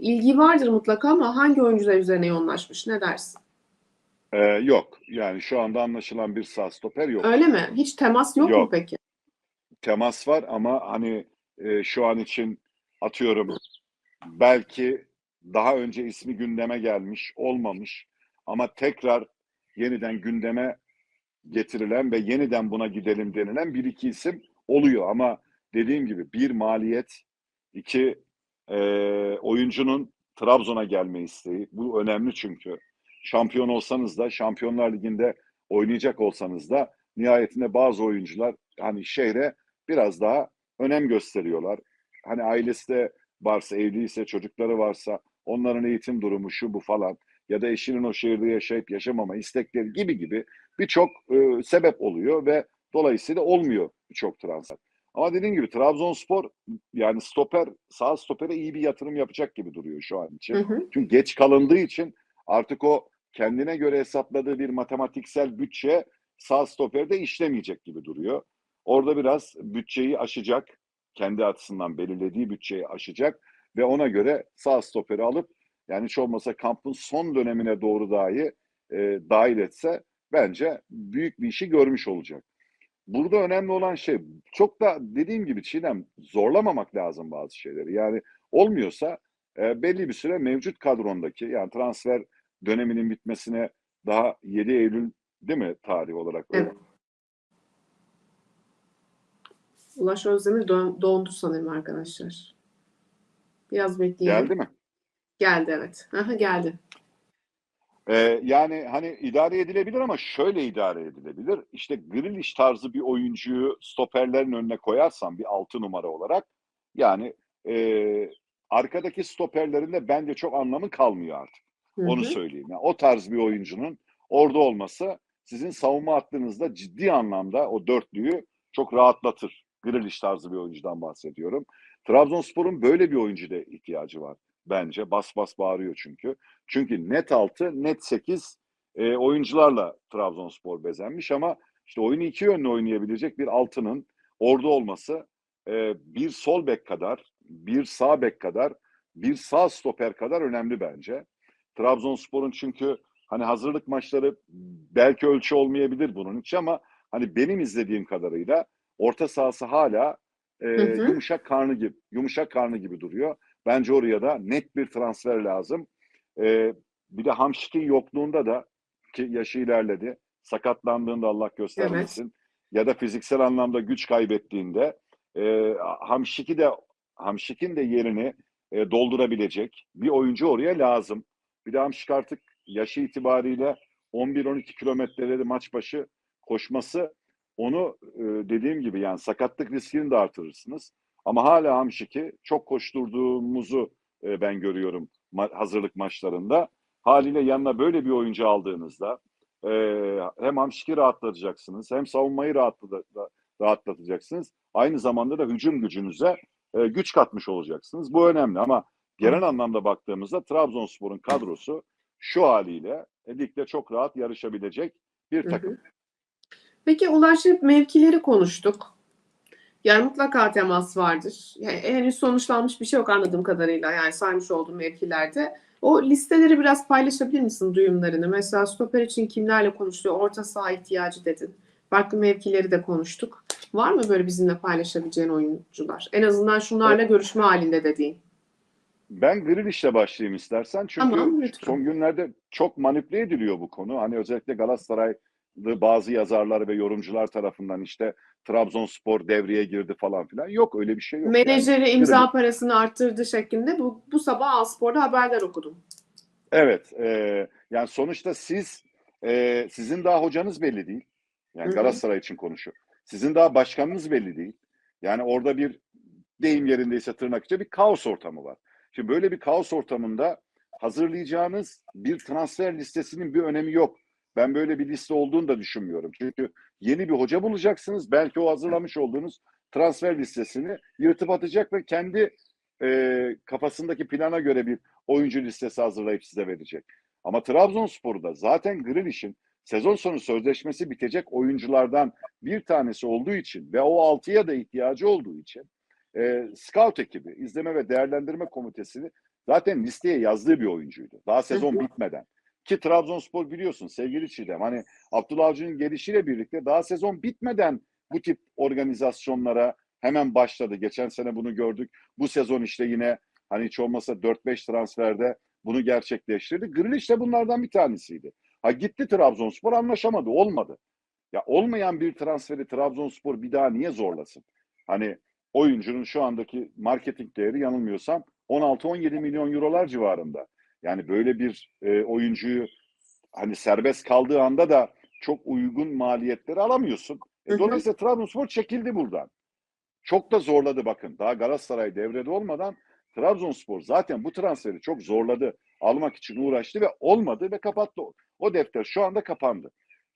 ilgi vardır mutlaka ama hangi oyuncular üzerine yoğunlaşmış? Ne dersin? Ee, yok. Yani şu anda anlaşılan bir sağ stoper yok. Öyle mi? Hiç temas yok, mu Yok. peki? Temas var ama hani e, şu an için atıyorum belki daha önce ismi gündeme gelmiş, olmamış ama tekrar yeniden gündeme getirilen ve yeniden buna gidelim denilen bir iki isim oluyor ama dediğim gibi bir maliyet, iki e, oyuncunun Trabzon'a gelme isteği. Bu önemli çünkü. Şampiyon olsanız da, Şampiyonlar Ligi'nde oynayacak olsanız da nihayetinde bazı oyuncular hani şehre biraz daha önem gösteriyorlar. Hani ailesi de varsa, evliyse, çocukları varsa onların eğitim durumu şu bu falan ya da eşinin o şehirde yaşayıp yaşamama istekleri gibi gibi birçok e, sebep oluyor ve dolayısıyla olmuyor birçok transfer. Ama dediğim gibi Trabzonspor yani stoper, sağ stopere iyi bir yatırım yapacak gibi duruyor şu an için. Hı hı. Çünkü geç kalındığı için artık o kendine göre hesapladığı bir matematiksel bütçe sağ stoperde işlemeyecek gibi duruyor. Orada biraz bütçeyi aşacak, kendi açısından belirlediği bütçeyi aşacak ve ona göre sağ stoperi alıp yani hiç olmasa kampın son dönemine doğru dahi e, dahil etse bence büyük bir işi görmüş olacak. Burada önemli olan şey çok da dediğim gibi Çiğdem zorlamamak lazım bazı şeyleri. Yani olmuyorsa e, belli bir süre mevcut kadrondaki yani transfer döneminin bitmesine daha 7 Eylül değil mi tarih olarak? Evet. Ulaş Özdemir dondu sanırım arkadaşlar. Biraz bekleyelim. Geldi mi? Geldi evet. Aha, geldi. Ee, yani hani idare edilebilir ama şöyle idare edilebilir. İşte Grealish tarzı bir oyuncuyu stoperlerin önüne koyarsan bir altı numara olarak yani e, arkadaki stoperlerin de bence çok anlamı kalmıyor artık. Hı Onu söyleyeyim. Yani o tarz bir oyuncunun orada olması sizin savunma hattınızda ciddi anlamda o dörtlüyü çok rahatlatır. Grealish tarzı bir oyuncudan bahsediyorum. Trabzonspor'un böyle bir oyuncuya ihtiyacı var bence. Bas bas bağırıyor çünkü. Çünkü net 6, net 8 e, oyuncularla Trabzonspor bezenmiş ama işte oyunu iki yönlü oynayabilecek bir altının orada olması e, bir sol bek kadar, bir sağ bek kadar, bir sağ stoper kadar önemli bence. Trabzonspor'un çünkü hani hazırlık maçları belki ölçü olmayabilir bunun için ama hani benim izlediğim kadarıyla orta sahası hala e, Hı hı. yumuşak karnı gibi yumuşak karnı gibi duruyor. Bence oraya da net bir transfer lazım. E, bir de Hamşik'in yokluğunda da ki yaşı ilerledi. Sakatlandığında Allah göstermesin. Ya da fiziksel anlamda güç kaybettiğinde e, Hamşik'i de Hamşik'in de yerini e, doldurabilecek bir oyuncu oraya lazım. Bir de Hamşik artık yaşı itibariyle 11-12 kilometreleri maç başı koşması onu e, dediğim gibi yani sakatlık riskini de artırırsınız. Ama hala Hamşik'i çok koşturduğumuzu e, ben görüyorum ma- hazırlık maçlarında. Haliyle yanına böyle bir oyuncu aldığınızda e, hem Hamşik'i rahatlatacaksınız hem savunmayı rahatla- rahatlatacaksınız. Aynı zamanda da hücum gücünüze e, güç katmış olacaksınız. Bu önemli ama genel anlamda baktığımızda Trabzonspor'un kadrosu şu haliyle e, ligde çok rahat yarışabilecek bir takım. Peki ulaşıp mevkileri konuştuk. Yani mutlaka temas vardır. Yani henüz sonuçlanmış bir şey yok anladığım kadarıyla. Yani saymış olduğum mevkilerde. O listeleri biraz paylaşabilir misin duyumlarını? Mesela stoper için kimlerle konuşuluyor? Orta saha ihtiyacı dedin. Farklı mevkileri de konuştuk. Var mı böyle bizimle paylaşabileceğin oyuncular? En azından şunlarla görüşme halinde dediğin. Ben Grealish'le başlayayım istersen. Çünkü Tamam, lütfen. son günlerde çok manipüle ediliyor bu konu. Hani özellikle Galatasaraylı bazı yazarlar ve yorumcular tarafından işte Trabzonspor devreye girdi falan filan. Yok öyle bir şey yok. yani. Menajeri imza Grealish- parasını arttırdı şeklinde bu, bu sabah Aspor'da haberler okudum. Evet. e, yani sonuçta siz e, sizin daha hocanız belli değil. Yani Hı hı. Galatasaray için konuşuyor. Sizin daha başkanınız belli değil. Yani orada bir deyim yerindeyse tırnak içinde bir kaos ortamı var. Şimdi böyle bir kaos ortamında hazırlayacağınız bir transfer listesinin bir önemi yok. Ben böyle bir liste olduğunu da düşünmüyorum. Çünkü yeni bir hoca bulacaksınız. Belki o hazırlamış olduğunuz transfer listesini yırtıp atacak ve kendi e, kafasındaki plana göre bir oyuncu listesi hazırlayıp size verecek. Ama Trabzonspor'da zaten Grealish'in sezon sonu sözleşmesi bitecek oyunculardan bir tanesi olduğu için ve o altıya da ihtiyacı olduğu için e, scout ekibi, izleme ve değerlendirme komitesini zaten listeye yazdığı bir oyuncuydu. Daha sezon bitmeden. Ki Trabzonspor biliyorsun sevgili Çiğdem hani Abdullah Avcı'nın gelişiyle birlikte daha sezon bitmeden bu tip organizasyonlara hemen başladı. Geçen sene bunu gördük. Bu sezon işte yine hani hiç olmasa 4-5 transferde bunu gerçekleştirdi. Grealish de bunlardan bir tanesiydi. Ha gitti Trabzonspor anlaşamadı. Olmadı. Ya olmayan bir transferi Trabzonspor bir daha niye zorlasın? Hani oyuncunun şu andaki marketing değeri yanılmıyorsam 16-17 milyon eurolar civarında. Yani böyle bir e, oyuncuyu hani serbest kaldığı anda da çok uygun maliyetleri alamıyorsun. E, dolayısıyla Trabzonspor çekildi buradan. Çok da zorladı bakın. Daha Galatasaray devrede olmadan Trabzonspor zaten bu transferi çok zorladı. Almak için uğraştı ve olmadı ve kapattı. O defter şu anda kapandı.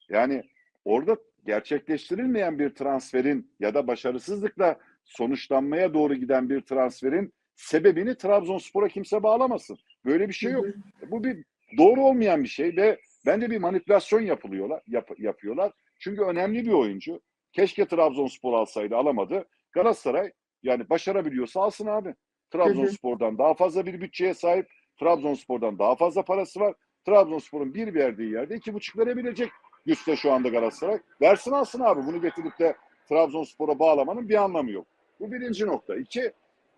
Yani orada gerçekleştirilmeyen bir transferin ya da başarısızlıkla sonuçlanmaya doğru giden bir transferin sebebini Trabzonspor'a kimse bağlamasın. Böyle bir şey yok. Bu bir doğru olmayan bir şey ve bence bir manipülasyon yapılıyorlar, yap- yapıyorlar. Çünkü önemli bir oyuncu. Keşke Trabzonspor alsaydı, alamadı. Galatasaray yani başarabiliyorsa alsın abi. Trabzonspor'dan daha fazla bir bütçeye sahip. Trabzonspor'dan daha fazla parası var. Trabzonspor'un bir verdiği yerde iki buçuk verebilecek güçte şu anda Galatasaray. Versin alsın abi. Bunu getirip de Trabzonspor'a bağlamanın bir anlamı yok. Bu birinci nokta. İki,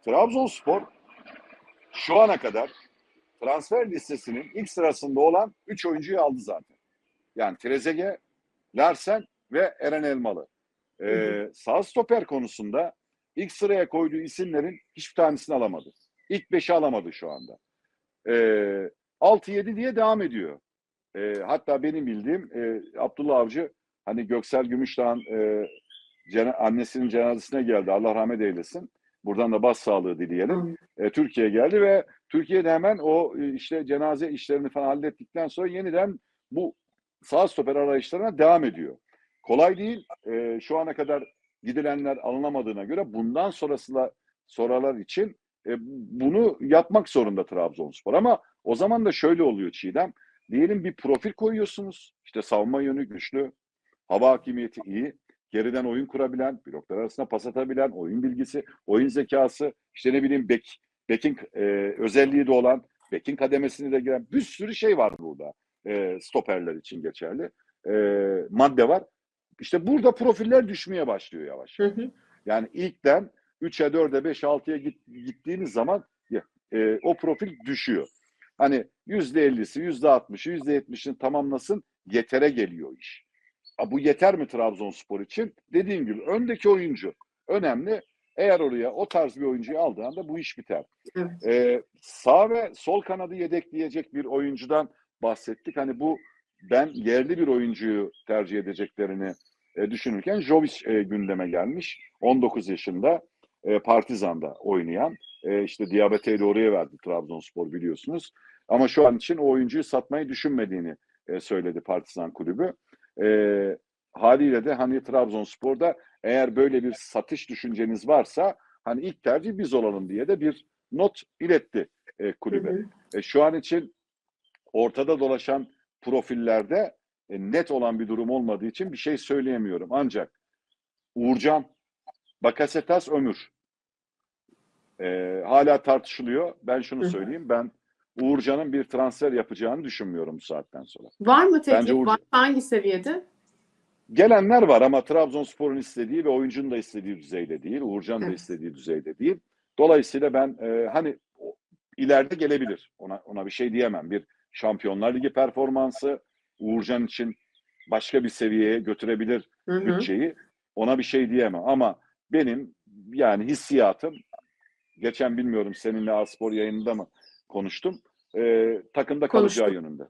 Trabzonspor şu ana kadar transfer listesinin ilk sırasında olan 3 oyuncuyu aldı zaten. Yani Trezeguet, Larsen ve Eren Elmalı. Ee, Hı sağ stoper konusunda ilk sıraya koyduğu isimlerin hiçbir tanesini alamadı. İlk 5'i alamadı şu anda. Ee, 6-7 diye devam ediyor. Ee, hatta benim bildiğim e, Abdullah Avcı hani Göksel Gümüşdağ'ın e, cena- annesinin cenazesine geldi. Allah rahmet eylesin. Buradan da bas sağlığı dileyelim e, Türkiye'ye geldi ve Türkiye'de hemen o e, işte cenaze işlerini falan hallettikten sonra yeniden bu sağ stoper arayışlarına devam ediyor. Kolay değil. E, şu ana kadar gidilenler alınamadığına göre bundan sonrasında soralar için e, bunu yapmak zorunda Trabzonspor. Ama o zaman da şöyle oluyor Çiğdem. Diyelim bir profil koyuyorsunuz. İşte savunma yönü güçlü, hava hakimiyeti iyi, geriden oyun kurabilen, bloklar arasında pas atabilen, oyun bilgisi, oyun zekası, işte ne bileyim bek, bekin e, özelliği de olan, bekin kademesine de giren bir sürü şey var burada. E, stoperler için geçerli. E, madde var. İşte burada profiller düşmeye başlıyor yavaş. Hı hı. Yani ilkten 3'e, 4'e, 5'e, 6'ya git, gittiğiniz zaman e, o profil düşüyor. Hani %50'si, %60'ı, %70'ini tamamlasın yetere geliyor iş. Ha, bu yeter mi Trabzonspor için? Dediğim gibi öndeki oyuncu önemli. Eğer oraya o tarz bir oyuncuyu aldığı anda bu iş biter. Evet. Ee, sağ ve sol kanadı yedekleyecek bir oyuncudan bahsettik. Hani bu ben yerli bir oyuncuyu tercih edeceklerini e, düşünürken Jovic e, gündeme gelmiş. 19 yaşında e, Partizan'da oynayan. E, işte Diabete'yi de oraya verdi Trabzonspor biliyorsunuz. Ama şu an için o oyuncuyu satmayı düşünmediğini e, söyledi Partizan kulübü. E, haliyle de hani Trabzonspor'da eğer böyle bir satış düşünceniz varsa hani ilk tercih biz olalım diye de bir not iletti e, kulübe. Hı hı. E, şu an için ortada dolaşan profillerde e, net olan bir durum olmadığı için bir şey söyleyemiyorum. Ancak Uğurcan, Bakasetas, Ömür e, hala tartışılıyor. Ben şunu Hı hı. söyleyeyim. Ben Uğurcan'ın bir transfer yapacağını düşünmüyorum bu saatten sonra. Var mı teklif? Bence Uğur- Var. Hangi seviyede? Gelenler var ama Trabzonspor'un istediği ve oyuncunun da istediği düzeyde değil. Uğurcan da Evet. istediği düzeyde değil. Dolayısıyla ben e, hani ileride gelebilir. Ona ona bir şey diyemem. Bir Şampiyonlar Ligi performansı Uğurcan için başka bir seviyeye götürebilir Hı hı. bütçeyi. Ona bir şey diyemem ama benim yani hissiyatım geçen bilmiyorum seninle Aspor yayınında mı konuştum. E, takımda kalacağı Konuştuk. yönünde.